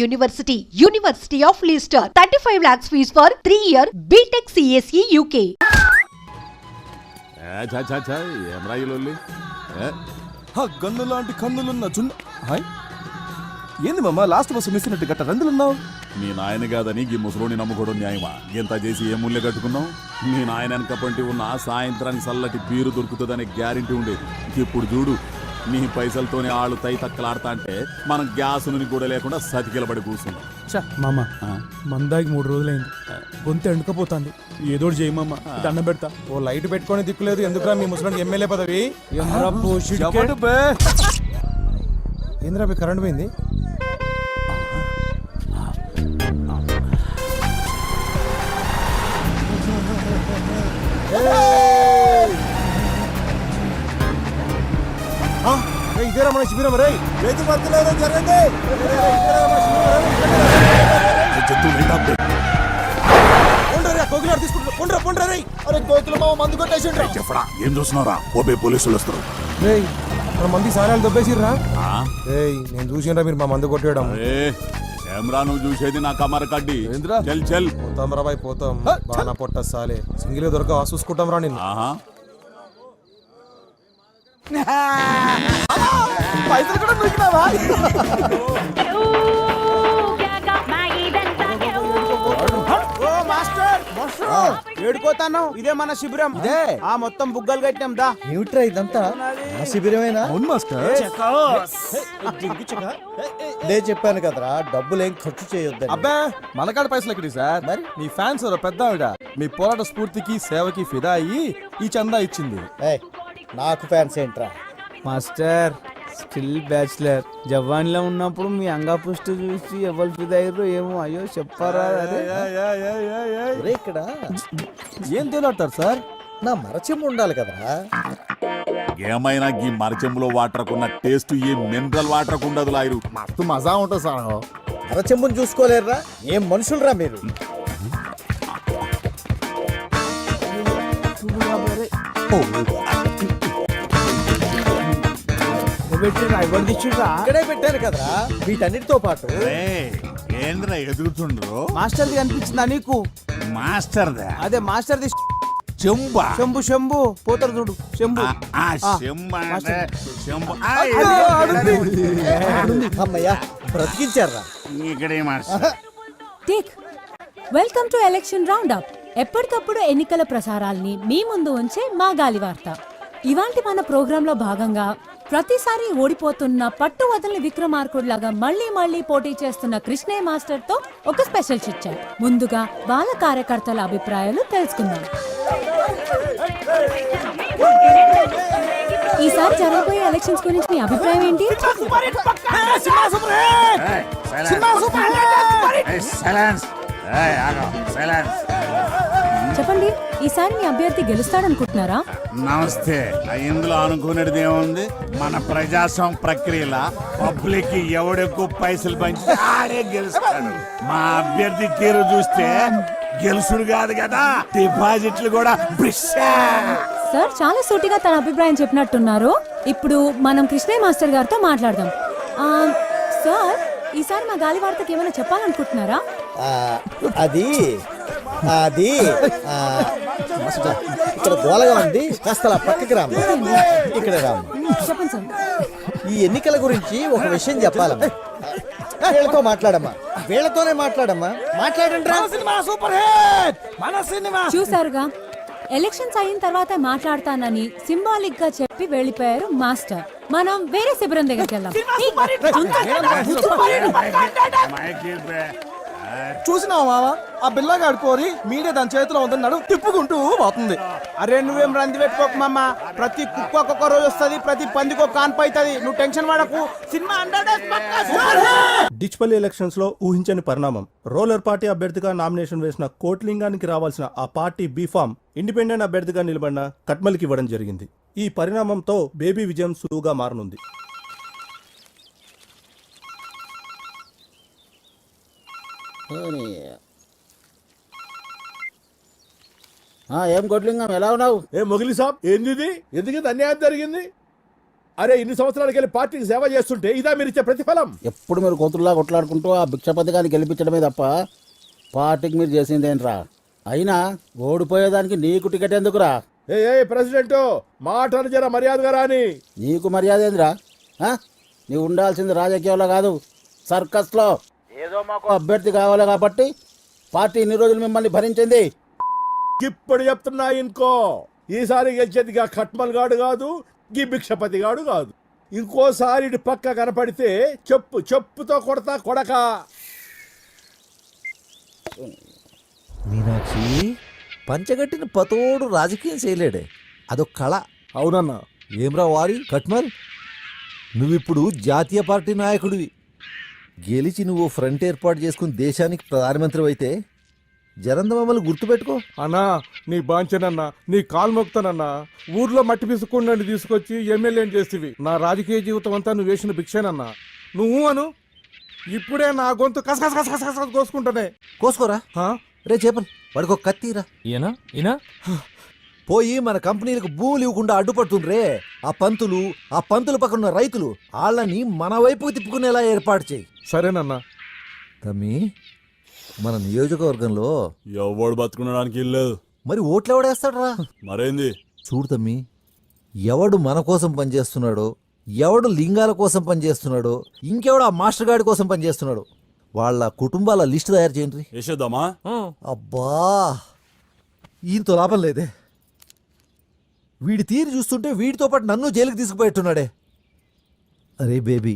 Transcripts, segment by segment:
University, University of Leicester, 35 lakhs fees for 3 year BTech CSE UK. ఏ, ఛ, ఛ, ఛ, ఏం? హ గన్ను లాంటి కన్నులున్న జున్న హాయ్. ఏంది మామ లాస్ట్ బస్సు మిస్ అయినట్టు గట్ట రందులున్నావు? మీ నాయన కాదని ఈ ముసలోని నమ్ముకోవడం న్యాయమా? ఇంత చేసి ఏ ముళ్ళె కట్టుకున్నావు? మీ నాయన వెనక పంటి ఉన్న సాయంత్రానికి చల్లటి బీరు దొరుకుతుందనే గ్యారంటీ ఉండేది. ఇప్పుడు చూడు నీ పైసలతోనే ఆళ్ళు తై తక్కలాడతా అంటే మనం గ్యాస్ నుంచి కూడా లేకుండా సతికిలబడి కూర్చున్నాం. మామ మందాకి మూడు రోజులైంది. గొంతు ఎండుకపోతుంది. ఏదో ఒకటి చేయి మామ దండం పెడతా. ఓ లైట్ పెట్టుకొని దిక్కులేదు ఎందుకురా మీ ముసలానికి ఎమ్మెల్యే పదవి? ఏంద్రా కరెంట్ పోయింది? ఇదేరా మన శిబిరం రే రైతు భక్తులారా జరగండి చెప్పడా ఏం చూస్తున్నారా ఓపే పోలీసులు వస్తారు. రేయ్ మన మంది సారాలు దొబ్బేసిర్రా? రేయ్ నేను చూసిండ్రా మీరు మా మందు కొట్టేయడం. ఏ ఏమ్రా నువ్వు చూసేది నా కమర కడ్డి? ఏంద్రా? చల్ చల్. పోతాం రా బాయ్ పోతాం. బాగా పొట్ట సాలే. సింగిల్ దొరక చూసుకుంటాం రా నిన్ను. పైసలు కూడా నూకినావా ఓ మాస్టర్! ఏడుకోతాను ఇదే మన శిబిరం. ఇదే? ఆ మొత్తం బుగ్గలు కట్టినాం దా. ఏమిట్రా ఇదంతా? ఆ శిబిరమేనా? అవును మాస్టర్. లే చెప్పాను కదరా డబ్బులు ఏం ఖర్చు చేయొద్దని. అబ్బా మనకాడ పైసలు ఎక్కడి సార్? మరి? మీ ఫ్యాన్స్ పెద్ద మీ పోరాట స్ఫూర్తికి సేవకి ఫిదా అయ్యి ఈ చందా ఇచ్చింది. ఏయ్, నాకు ఫ్యాన్స్ ఏంట్రా? Master still bachelor. జవాన్లో ఉన్నప్పుడు మీ అంగాపుష్టి చూసి ఎవరు ఫిదయ్యారు ఏమో? అయ్యో చెప్పారా? అరే. ఇక్కడ ఏం తేలాడతారు సార్? నా మరచెమ్మ ఉండాలి కదరా. ఏమైనా ఈ మరచెంబులో వాటర్కున్న టేస్ట్ ఈ మినరల్ వాటర్ ఉండదు లాయరు మస్తు మజా ఉంటుంది సార్. మరచెంబుని చూసుకోలేరురా. ఏం మనుషులరా మీరు? ఎవరు తెచ్చిండ్రా ఇక్కడే పెట్టాను కదరా. వీటన్నిటితో పాటు ఏంద్ర ఎదుగుతుండ్రు? మాస్టర్ది కనిపించిందా నీకు? మాస్టర్ అదే మాస్టర్ది చెంబా? శంభు శంభు. పోతారు చూడు శంభు. చెంబ మాస్టర్. చెంబు అమ్మయ్యా బ్రతికించారా ఇక్కడే master. Take welcome to election round up ఎప్పటికప్పుడు ఎన్నికల ప్రసారాల్ని మీ ముందు ఉంచే మా గాలి వార్త ఇవాంటి మన ప్రోగ్రాంలో భాగంగా ప్రతిసారి ఓడిపోతున్న పట్టు వదలని విక్రమార్కుడిలాగా మళ్ళీ మళ్ళీ పోటీ చేస్తున్న కృష్ణయ్య మాస్టర్తో ఒక స్పెషల్ చిట్చాట్ ముందుగా బాల కార్యకర్తల అభిప్రాయాలు తెలుసుకుందాం. ఈసారి జరగబోయే ఎలక్షన్స్ గురించి మీ అభిప్రాయం ఏంటి? చెప్పండి. ఈసారి మీ అభ్యర్థి గెలుస్తాడనుకుంటున్నారా? నమస్తే. ఇందులో అనుకునేది ఏముంది? మన ప్రజాస్వామ్య ప్రక్రియల పబ్లిక్ ఎవడెక్కువ పైసలు పంచి ఆడే గెలుస్తాడు. మా అభ్యర్థి తీరు చూస్తే గెలుసుడు కాదు కదా. డిపాజిట్లు కూడా సార్ చాలా సూటిగా తన అభిప్రాయం చెప్పినట్టున్నారు. ఇప్పుడు మనం కృష్ణయ్య మాస్టర్ గారితో మాట్లాడదాం. ఆ, సార్ ఈసారి మా గాలి వార్తకి ఏమైనా చెప్పాలనుకుంటున్నారా? ఆ, అది అది ఆ, ఇక్కడ గోలగా ఉంది కాస్త అలా పక్కకి రామ్మ. ఇక్కడ రామ్మ. ఈ ఎన్నికల గురించి ఒక విషయం చెప్పాలమ్మా. వీళ్ళతో మాట్లాడమ్మా. వీళ్ళతోనే మాట్లాడమ్మా. మాట్లాడండి రా. Cinema super hit! మన సినిమా చూసారుగా ఎలక్షన్స్ అయిన తర్వాత మాట్లాడతానని సింబాలిక్గా చెప్పి వెళ్ళిపోయారు మాస్టర్. మనం వేరే శిబిరం దగ్గరికి వెళ్దాం. చూసినావా మామ ఆ బిల్లగాడు కోరి మీడియా దాని చేతిలో ఉందన్నాడు తిప్పుకుంటూ పోతుంది. అరే నువ్వేం రంది పెట్టుకోకు మామ. ప్రతి కుక్క ఒక్కొక్క రోజు వస్తది ప్రతి పందికి ఒక కాన్పు అవుతుంది నువ్వు టెన్షన్ పడకు. సినిమా డిచ్పల్లి ఎలక్షన్స్లో ఊహించని పరిణామం. రోలర్ పార్టీ అభ్యర్థిగా నామినేషన్ వేసిన కోట్లింగానికి రావాల్సిన ఆ పార్టీ బీఫామ్ ఇండిపెండెంట్ అభ్యర్థిగా నిలబడిన కట్మల్కి ఇవ్వడం జరిగింది. ఈ పరిణామంతో బేబీ విజయం సులువుగా మారనుంది. ఏం కొట్లింగం ఎలా ఉన్నావు? ఏ మొగిలి సాబ్ ఏంది ఎందుకు అన్యాయం జరిగింది? అరే ఇన్ని సంవత్సరాలకి వెళ్ళి పార్టీకి సేవ చేస్తుంటే ఇదా మీరు ఇచ్చే ప్రతిఫలం? ఎప్పుడు మీరు కోతుల్లా కొట్లాడుకుంటూ ఆ భిక్షపతి గారిని గెలిపించడమే తప్ప పార్టీకి మీరు చేసిందేంట్రా అయినా ఓడిపోయేదానికి నీకు టికెట్ ఎందుకురా? ఏ ఏ ప్రెసిడెంట్ మాటలు జర మర్యాదగా రాని. నీకు మర్యాద ఏందిరా? నీవు ఉండాల్సింది రాజకీయాల్లో కాదు సర్కస్లో. ఏదో మాకు అభ్యర్థి కావాలి కాబట్టి పార్టీ ఇన్ని రోజులు మిమ్మల్ని భరించింది. ఇప్పుడు చెప్తున్నా ఇంకో ఈసారి గెలిచేది గా ఖట్మల్ గాడు కాదు గీ భిక్షపతి గాడు కాదు. ఇంకోసారి ఇటు పక్క కనపడితే చెప్పు చెప్పుతో కొడతా కొడక. మీనాక్షి పంచగట్టిన పతోడు రాజకీయం చేయలేడే. అదొక కళ. అవునన్నా. ఏమ్రా వారి కట్మల్ నువ్విప్పుడు జాతీయ పార్టీ నాయకుడివి. గెలిచి నువ్వు ఫ్రంట్ ఏర్పాటు చేసుకుని దేశానికి ప్రధానమంత్రి అయితే జనంత మమ్మల్ని గుర్తుపెట్టుకో. అన్నా నీ బాంచనన్నా నీ కాలు మొక్తానన్నా ఊర్లో మట్టి పిసుకుండా తీసుకొచ్చి ఎమ్మెల్యేని చేస్తేవి నా రాజకీయ జీవితం అంతా నువ్వు వేసిన భిక్షేనన్నా. నువ్వు అను. ఇప్పుడే నా గొంతు కసకస కసకస కస కోసుకుంటానే. కోసుకోరా? రే చేపలు వాడికి ఒక కత్తిరా ఈయన? ఈయన? పోయి మన కంపెనీలకు భూములు ఇవ్వకుండా అడ్డుపడుతుండ్రే. ఆ పంతులు ఆ పంతుల పక్కన ఉన్న రైతులు వాళ్ళని మన వైపుకు తిప్పుకునేలా ఏర్పాటు చేయి. సరేనన్నా తమ్మి మన నియోజకవర్గంలో ఎవడు బతుకునడానికి ఇల్లేదు మరి ఓట్లు ఎవడేస్తాడ్రా మరేంది? చూడు తమ్మి ఎవడు మన కోసం పనిచేస్తున్నాడో ఎవడు లింగాల కోసం పనిచేస్తున్నాడో ఇంకెవడు ఆ మాస్టర్ గాడి కోసం పనిచేస్తున్నాడు వాళ్ళ కుటుంబాల లిస్ట్ తయారు చేయండి. వేసేద్దామా? అబ్బా ఈయనతో లాభం లేదే. వీడి తీరు చూస్తుంటే వీడితో పాటు నన్ను జైలుకి తీసుకుపోయేట్టున్నాడే. అరే బేబీ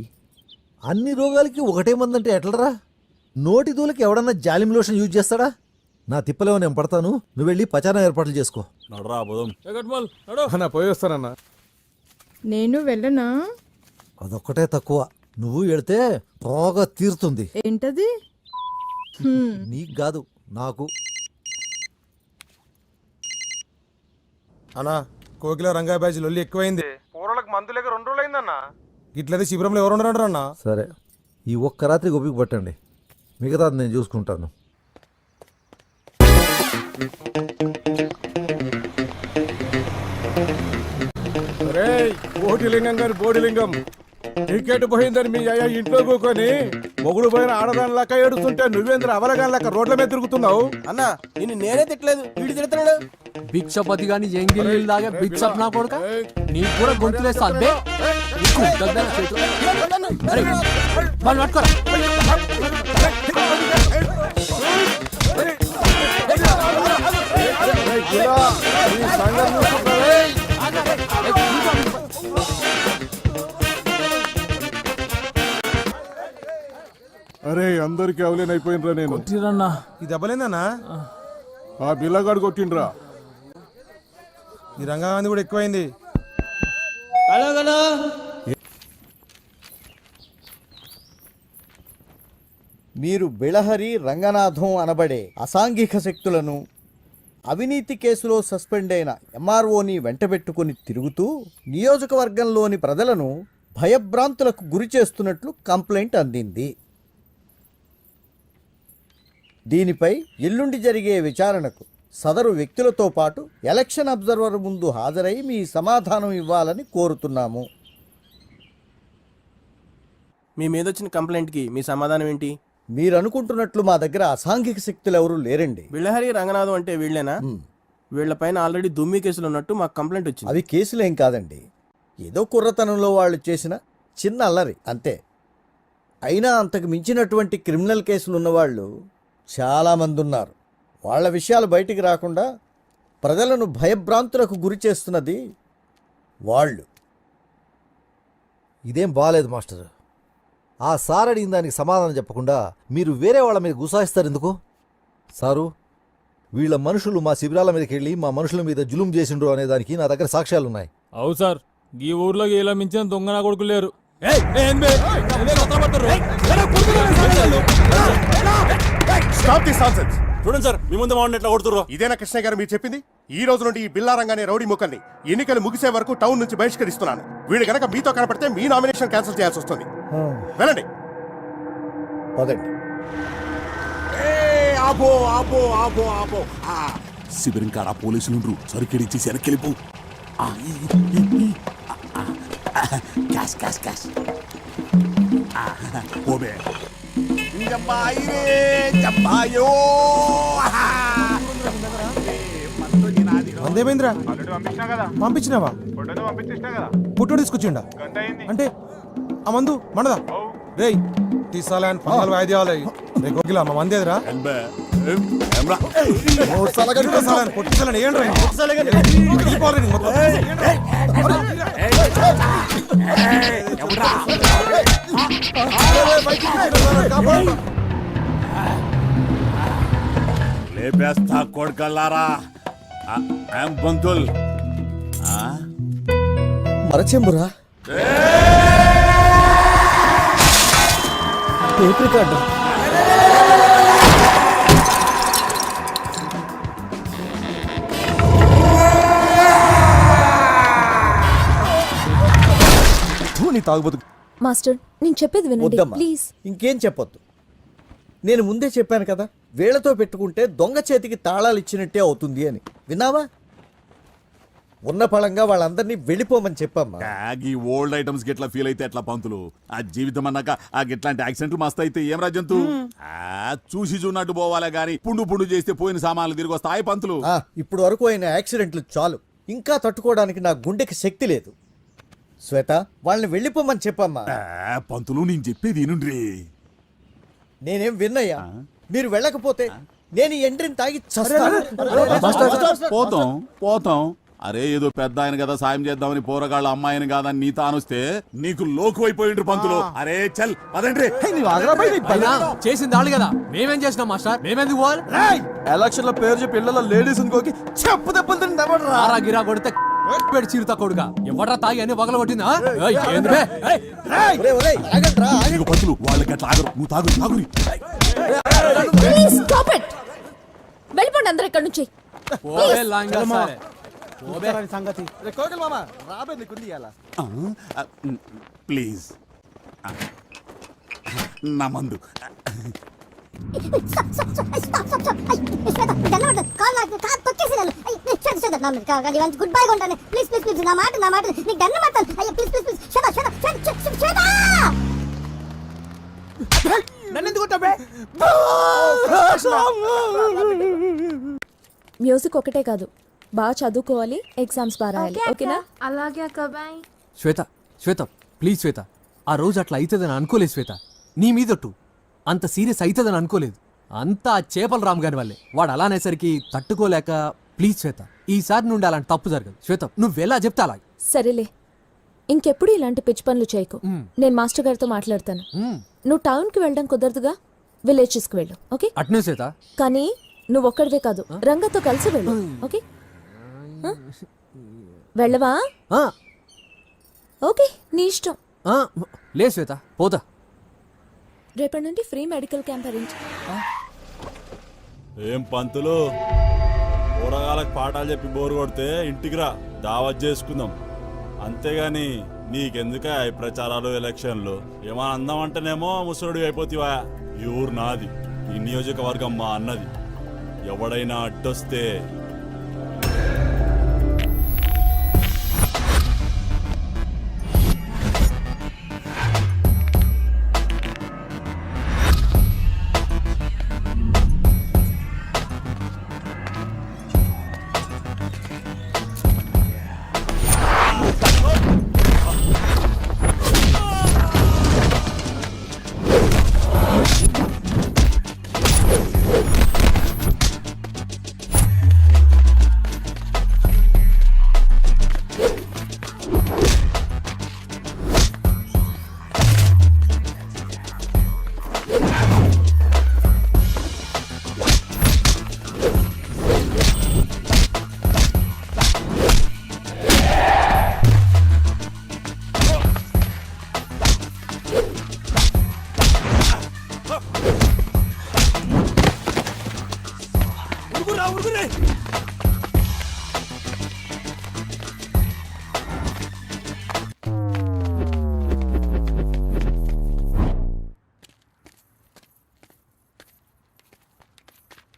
అన్ని రోగాలకి ఒకటే మందంటే ఎట్లరా? నోటి దూలకి ఎవడన్నా జాలిం లోషన్ యూజ్ చేస్తాడా? నా తిప్పలేమో నేను పడతాను. నువ్వు వెళ్ళి పచారం ఏర్పాట్లు చేసుకో. నడరా పోదాం. అన్నా పోయేస్తానన్నా నేను వెళ్ళనా? అదొక్కటే తక్కువ. నువ్వు వెళితే బాగా తీరుతుంది. ఏంటది? హ్మ్, నీకు కాదు నాకు. అన్నా కోకిల రంగా బ్యాచ్ లొల్లి ఎక్కువైంది. పూర్వలకు మందు లేక రెండు రోజులు అయిందన్నా ఇట్లయితే శిబిరంలో ఎవరు ఉండరు అన్నా? సరే ఈ ఒక్క రాత్రి గొప్పికి పట్టండి మిగతాది నేను చూసుకుంటాను. రే కోటిలింగం గారి బోడిలింగం. టికెట్ పోయిందని మీ అయ్యా ఇంట్లో కూకొని మొగుడు పోయిన ఆడదాని లెక్క ఏడుస్తుంటే నువ్వేంద్ర అవలగాని లెక్క రోడ్ల మీద తిరుగుతున్నావు? అన్నా నిన్ను నేనే తిట్టలేదు. వీడు తిడుతున్నాడు భిక్షపతి గాని ఎంగిల్ లాగా బిచ్చప్ నా కొడుక నీకు కూడా గొంతులేస్తా అబ్బే. నీకు దగ్గర చేతులు. అరే, వాళ్ళు పట్టుకోరా. అరే అందరికి అవలేనైపోయినరా నేను. తీరన్నా ఈ దెబ్బలేందన్నా ఆ బిల్లగాడు కొట్టిండ్రా. ఈ రంగాంది కూడా ఎక్కువైంది. మీరు బిళహరి రంగనాథం అనబడే అసాంఘిక శక్తులను అవినీతి కేసులో సస్పెండ్ అయిన ఎంఆర్ఓని వెంటబెట్టుకుని తిరుగుతూ నియోజకవర్గంలోని ప్రజలను భయభ్రాంతులకు గురి చేస్తున్నట్లు కంప్లైంట్ అందింది. దీనిపై ఎల్లుండి జరిగే విచారణకు సదరు వ్యక్తులతో పాటు ఎలక్షన్ అబ్జర్వర్ ముందు హాజరై మీ సమాధానం ఇవ్వాలని కోరుతున్నాము. మీ మీద వచ్చిన కంప్లైంట్కి మీ సమాధానం ఏంటి? మీరు అనుకుంటున్నట్లు మా దగ్గర అసాంఘిక శక్తులు ఎవరూ లేరండి. బిళ్ళహరి రంగనాథం అంటే వీళ్ళేనా? వీళ్ళపైన ఆల్రెడీ దుమ్మి కేసులు ఉన్నట్టు మాకు కంప్లైంట్ వచ్చింది. అవి కేసులేం కాదండి. ఏదో కుర్రతనంలో వాళ్ళు చేసిన చిన్న అల్లరి అంతే. అయినా అంతకు మించినటువంటి క్రిమినల్ కేసులు ఉన్నవాళ్ళు చాలామంది ఉన్నారు వాళ్ళ విషయాలు బయటికి రాకుండా ప్రజలను భయభ్రాంతులకు గురి చేస్తున్నది వాళ్ళు ఇదేం బాగాలేదు మాస్టర్ ఆ సార్ అడిగిన దానికి సమాధానం చెప్పకుండా మీరు వేరే వాళ్ళ మీద గుసాయిస్తారు ఎందుకు సారు వీళ్ళ మనుషులు మా శిబిరాల మీదకి వెళ్ళి మా మనుషుల మీద జులుం చేసిండ్రు అనే దానికి నా దగ్గర సాక్ష్యాలు ఉన్నాయి అవు సార్ ఈ ఊర్లో ఇలా మించిన దొంగ నా కొడుకు లేరు చూడండి సార్ మీ ముందు వాడిని ఎట్లా కొడుతుర్రో. ఇదేనా కృష్ణ గారు మీరు చెప్పింది? ఈ రోజు నుండి ఈ బిల్లారంగానే రౌడీ ముక్కల్ని ఎన్నికలు ముగిసే వరకు టౌన్ నుంచి బహిష్కరిస్తున్నాను. వీడు గనక మీతో కనపడితే మీ నామినేషన్ క్యాన్సిల్ చేయాల్సి వస్తుంది. వెళ్ళండి. పదండి. ఆపో ఆపో ఆపో ఆపో. ఆ, శిబిరం కాడ పోలీసులు సరికెడిచ్చి వెనక్కి వెళ్ళిపో. ఆ, ఈ, ఈ, ఈ, అందేమైందిరా పంపించినావా పుట్టు తీసుకొచ్చిండా అంటే ఆ మందు మనదా రేయ్ తీసాలా అని వాయిద్యాలు రే కోకిల మా మంది ఎదురా ఎంబే ఏం ఎంరా కొట్టించాలని ఏంట్రా వెళ్ళిపోవాలి. లేపేస్తా కొడుకల్లారా. ఐఎమ్ బంతుల్ మరచెంబురా. టేప్ రికార్డు నీ తాగుబోతు మాస్టర్ నేను చెప్పేది వినండి. వద్దమ్మా. ప్లీజ్. ఇంకేం చెప్పొద్దు. నేను ముందే చెప్పాను కదా వేళ్ళతో పెట్టుకుంటే దొంగ చేతికి తాళాలు ఇచ్చినట్టే అవుతుంది అని. విన్నావా? ఉన్న పళంగా వాళ్ళందరినీ వెళ్ళిపోమని చెప్పమ్మా. ఈ ఓల్డ్ ఐటమ్స్ గిట్లా ఫీల్ అయితే ఎట్లా పంతులు? ఆ జీవితం అన్నాక ఆ గిట్లాంటి యాక్సిడెంట్లు మస్తు అయితే ఏం రాజంతు ఆ, చూసి చూన్నట్టు పోవాలే గాని పుండు పుండు చేస్తే పోయిన సామాన్లు తిరిగి వస్తాయి పంతులు? ఆ, ఇప్పుడు వరకు అయిన యాక్సిడెంట్లు చాలు. ఇంకా తట్టుకోవడానికి నా గుండెకి శక్తి లేదు. శ్వేత వాళ్ళని వెళ్ళిపోమని చెప్పమ్మా. ఆ, పంతులు నేను చెప్పేది వినుండ్రి. నేనేం విన్నయ్యా మీరు వెళ్ళకపోతే నేను ఈ ఎండ్రిని తాగి చస్తాను. పోతాం పోతాం. అరే ఏదో పెద్ద ఆయన కదా సాయం చేద్దామని పోరగాళ్ళ అమ్మాయిని కాదని నీతో అనుస్తే నీకు లోకు అయిపోయిండ్రు పంతులు అరే చల్ పదండ్రి. అయినా చేసింది వాళ్ళు కదా. మేమేం చేసినాం మాస్టర్? మేమెందుకు పోవాలి? ఎలక్షన్లో పేరు చెప్పి ఇళ్ళలో లేడీస్ ఇంకోకి చెప్పు దెబ్బలు తింటారా ఆరా గిరా కొడితే పెడి చీరుతా కొడుగా ఎవడ్రా తాగి అని కొట్టిందా ఇదిగో పంతులు వాళ్ళకి అట్లా ఆగరు నువ్వు తాగు తాగురి ప్లీజ్ స్టాప్ ఇట్ వెళ్ళిపోండి అందరు ఇక్కడ నుంచి. లాంగా సారే. సంగతి. కోకిల మామ రాబే నీకుంది ప్లీజ్. ఆ, నా మందు. గుడ్ బై కొంటాను ప్లీజ్ ప్లీజ్ ప్లీజ్ నా మాట నా మాట నీకు దండం పడతాను అయ్యో ప్లీజ్ ప్లీజ్ ప్లీజ్ షట షట షట షట నన్ను ఎందుకు? మ్యూజిక్ ఒకటే కాదు. బాగా చదువుకోవాలి ఎగ్జామ్స్ బాగా రాయాలి. ఓకేనా? అలాగే అక్క బాయ్ శ్వేత శ్వేత ప్లీజ్ శ్వేత. ఆ రోజు అట్లా అవుతుందని అనుకోలేదు శ్వేత. నీ మీదొట్టు అంత సీరియస్ అవుతుందని అనుకోలేదు. అంతా చేపల రామ్ గారి వల్లే. వాడు అలా అనేసరికి తట్టుకోలేక ప్లీజ్ శ్వేత ఈసారి నుండి అలాంటి తప్పు జరగదు. శ్వేత నువ్వెలా చెప్తా అలా సరేలే. ఇంకెప్పుడు ఇలాంటి పిచ్చి పనులు చేయకు. నేను మాస్టర్ గారితో మాట్లాడతాను. నువ్వు టౌన్కి వెళ్ళడం కుదరదుగా? విలేజెస్కి వెళ్ళు ఓకే? అట్నే శ్వేత. కానీ నువ్వు ఒక్కడివే కాదు రంగతో కలిసి వెళ్ళు ఓకే? వెళ్ళవా? ఓకే నీ ఇష్టం. లే శ్వేత పోతా. రేపటి నుండి ఫ్రీ మెడికల్ క్యాంప్ అరేంజ్ ఏం పంతులు? కూరగాయలకు పాఠాలు చెప్పి బోరు కొడితే ఇంటికి రా దావత్ చేసుకుందాం. అంతేగాని నీకెందుక ఈ ప్రచారాలు ఎలక్షన్లు? ఏమన్నా అందామంటేనేమో ముసలుడు అయిపోతావా? ఈ ఊరు నాది ఈ నియోజకవర్గం మా అన్నది. ఎవడైనా అడ్డొస్తే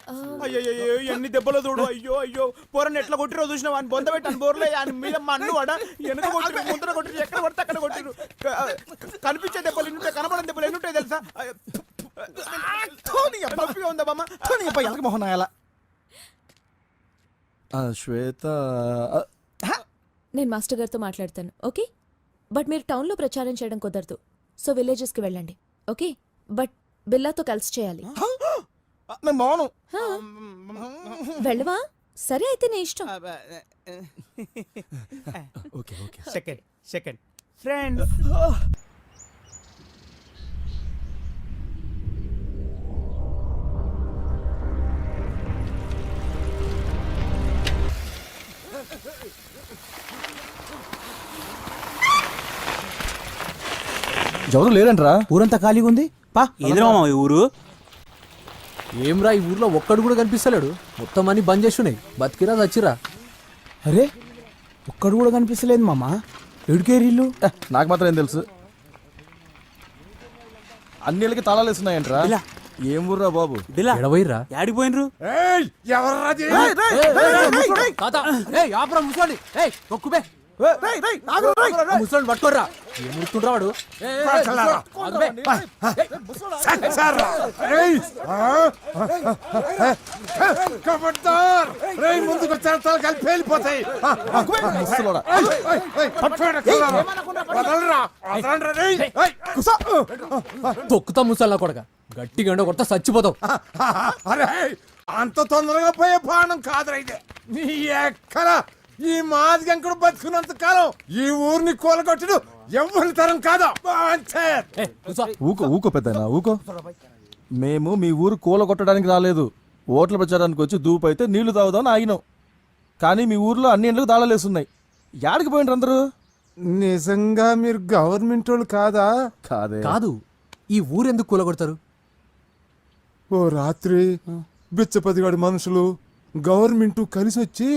అయ్యో ఎన్ని దెబ్బలు చూడు. అయ్యో అయ్యో. పోరని ఎట్లా కొట్టిరో చూసిన వాడిని బొంద పెట్టాను బోర్లే. ఆయన మీద మన్ను వాడ వెనక కొట్టిరు ముందర కొట్టిరు ఎక్కడ కొడితే అక్కడ కొట్టిరు. క- కనిపించే దెబ్బలు ఎన్ని ఉంటాయి? కనబడని దెబ్బలు ఎన్ని ఉంటాయి తెలుసా? ధోని అబ్బా ఉందా బామ్మ? ధోని అబ్బా ఎలక మొహం నాయాల. శ్వేత నేను మాస్టర్ గారితో మాట్లాడతాను ఓకే? బట్ మీరు టౌన్లో ప్రచారం చేయడం కుదరదు. సో విలేజెస్కి వెళ్ళండి ఓకే? బట్ బిల్లాతో కలిసి చేయాలి. నేను వెళ్ళవా? సరే అయితే నీ ఇష్టం. Okay okay. Second second. Friend ఎవరు లేరంట్రా? ఊరంతా ఖాళీగా ఉంది? పా. ఎదురా ఈ ఊరు? ఏమ్రా ఈ ఊర్లో ఒక్కడు కూడా కనిపిస్తలేడు? మొత్తం అన్ని బంద్ చేస్తున్నాయి బతికిరా చచ్చిరా. అరే ఒక్కడు కూడా కనిపిస్తలేదు మామ. ఎడుకేరిల్లు నాకు మాత్రం ఏం తెలుసు. అన్నిళ్ళకి తాళాలు వేస్తున్నాయంట్రా ఏం ఊర్రా బాబు? ఎడవైరా యాడిపోయినరు తాత ఏయ్ ఆపరా ముసలి ఏయ్ ఒక్కుబే ముసలి పట్టుకోర్రా ఏం ముడుతుండ్రా వాడు ఏయ్, ఏయ్, ఏయ్, ముసలోడు, ఆగుబే. తొక్కుతా ముసలి నా కొడక గట్టిగా ఎండ కొడతా చచ్చిపోతావు అరే అంత తొందరగా పోయే ప్రాణం కాదురా ఇది నీ ఎక్కడ ఈ మాదిగంకుడు బతుకున్నంత కాలం ఈ ఊరిని కూలగొట్టుడు ఎవరి తరం కాదా. ఊకో ఊకో పెద్దనా ఊకో. మేము మీ ఊరు కూల కొట్టడానికి రాలేదు. ఓట్ల ప్రచారానికి వచ్చి దూపు అయితే నీళ్ళు తాగుదామని ఆగినాం. కానీ మీ ఊర్లో అన్ని ఇండ్లకు తాళాలు వేస్తున్నాయి యాడికి పోయినరు అందరూ? నిజంగా మీరు గవర్నమెంట్ వాళ్ళు కాదా? కాదే. కాదు. ఈ ఊరెందుకు కూలగొడతారు ఓ రాత్రి బిచ్చపతిగాడి మనుషులు గవర్నమెంట్ కలిసి వచ్చి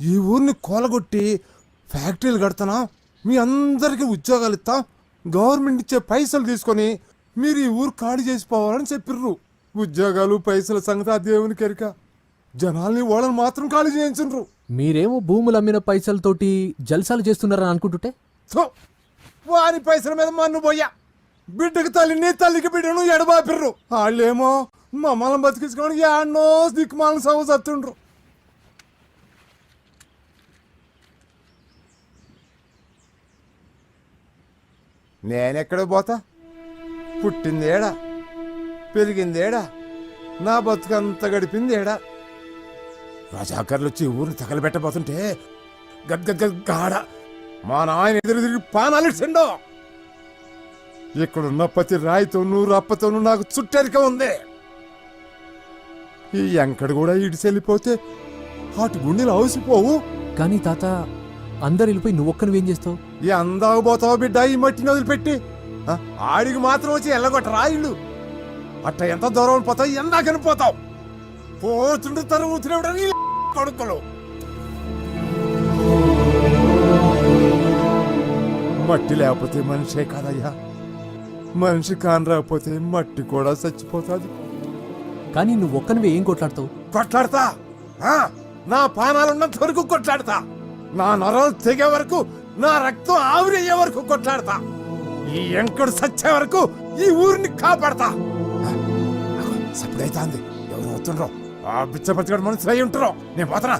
ఈ ఊరిని కూలగొట్టి ఫ్యాక్టరీలు కడతానా మీ అందరికీ ఉద్యోగాలు ఇస్తాం గవర్నమెంట్ ఇచ్చే పైసలు తీసుకొని మీరు ఈ ఊరు ఖాళీ చేసిపోవాలని చెప్పిర్రు. ఉద్యోగాలు పైసల సంగతి ఆ దేవునికి ఎరిక జనాల్ని వాళ్ళని మాత్రం ఖాళీ చేయించుండ్రు. మీరేమో భూములు అమ్మిన పైసలతోటి జల్సాలు చేస్తున్నారని అనుకుంటుంటే? వారి పైసల మీద మన్ను పోయా బిడ్డకి తల్లిని తల్లికి బిడ్డను ఎడబాపిర్రు. వాళ్ళేమో మమ్మల్ని బతికించుకొని యాడ్నో దిక్కుమాలను సవ నేనెక్కడ పోతా? పుట్టిందేడా? పెరిగిందేడా? నా బతుకంత గడిపిందేడా? రజాకర్లు వచ్చి ఊరిని తగలబెట్టబోతుంటే గద్గద్గ మా నాయన ఎదురు తిరిగి పానాలిచ్చిండో ఇక్కడున్న ప్రతి రాయితోనూ రప్పతోనూ నాకు చుట్టరిక ఉంది. ఈ ఎంకడు కూడా ఇడిచెళ్ళిపోతే అటు గుండెలు అవసిపోవు కానీ తాత అందరు వెళ్ళిపోయి నువ్వు ఒక్కనివేం చేస్తావు? ఈ అందాకు పోతావు బిడ్డ ఈ మట్టిని వదిలిపెట్టి. ఆడికి మాత్రం వచ్చి ఎల్లగొట్ట రాయిళ్ళు అట్ట ఎంత దూరం పోతావు ఎందాకని పోతావు పోతుండు తరుగుతున్నప్పుడు కొడుకులు. మట్టి లేకపోతే మనిషే కాదయ్యా. మనిషి కాని రాకపోతే మట్టి కూడా చచ్చిపోతుంది. కానీ నువ్వు ఒక్కనివే ఏం కొట్లాడతావు? కొట్లాడతా. నా పానాలున్నంత వరకు కొట్లాడతా. నా నరాలు తెగే వరకు నా రక్తం ఆవిరయ్యే వరకు కొట్లాడతా. ఈ ఎంకడు సచ్చే వరకు ఈ ఊరిని కాపాడతా. సప్పుడైతే ఎవరు అవుతుండ్రో ఆ బిచ్చపతిగడు మనుషులు అయి ఉంటారో నేను పోతున్నా.